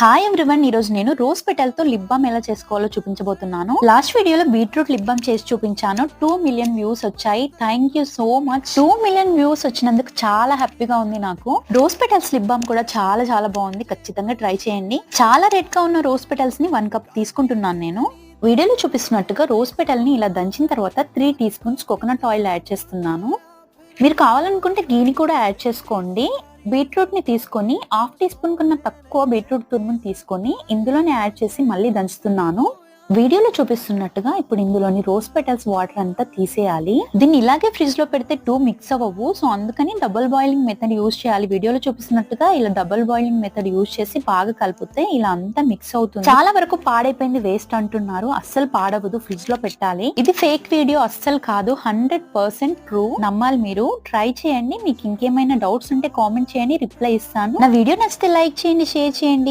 Hi everyone ఈ రోజు నేను రోజ్ పెటల్తో లిప్ బామ్ ఎలా చేసుకోవాలో చూపించబోతున్నాను. లాస్ట్ వీడియోలో బీట్రూట్ లిప్ బామ్ చేసి చూపించాను. టూ మిలియన్ వ్యూస్ వచ్చాయి. Thank you so much two million views వచ్చినందుకు చాలా హ్యాపీగా ఉంది నాకు. రోజ్ పెటల్స్ లిప్ బామ్ కూడా చాలా చాలా బాగుంది. ఖచ్చితంగా ట్రై చేయండి. చాలా రెడ్గా ఉన్న రోజ్ పెటల్స్ని వన్ కప్ తీసుకుంటున్నాను నేను. వీడియోలో చూపిస్తున్నట్టుగా రోజ్ పెటల్ని ఇలా దంచిన తర్వాత three teaspoons coconut oil add చేస్తున్నాను. మీరు కావాలనుకుంటే గీని కూడా యాడ్ చేసుకోండి. బీట్రూట్ని తీసుకొని హాఫ్ టీ స్పూన్ కన్నా తక్కువ బీట్రూట్ తురుముని తీసుకొని ఇందులోనే యాడ్ చేసి మళ్ళీ దంచుతున్నాను. వీడియోలో చూపిస్తున్నట్టుగా ఇప్పుడు ఇందులోని రోజ్ పెటల్స్ వాటర్ అంతా తీసేయాలి. దీన్ని ఇలాగే ఫ్రిడ్జ్లో పెడితే టూ మిక్స్ అవ్వవు. సో అందుకని డబుల్ బాయిలింగ్ మెథడ్ యూజ్ చేయాలి. వీడియోలో చూపిస్తున్నట్టుగా ఇలా డబుల్ బాయిలింగ్ మెథడ్ యూజ్ చేసి బాగా కలిపితే ఇలా అంతా మిక్స్ అవుతుంది. చాలా వరకు పాడైపోయింది వేస్ట్ అంటున్నారు. అస్సలు పాడవదు. ఫ్రిడ్జ్లో పెట్టాలి. ఇది ఫేక్ వీడియో అస్సలు కాదు. హండ్రెడ్ పర్సెంట్ ట్రూ నమ్మాలి మీరు. ట్రై చేయండి. మీకు ఇంకేమైనా డౌట్స్ ఉంటే కామెంట్ చేయండి. రిప్లై ఇస్తాను. నా వీడియో నచ్చితే లైక్ చేయండి షేర్ చేయండి.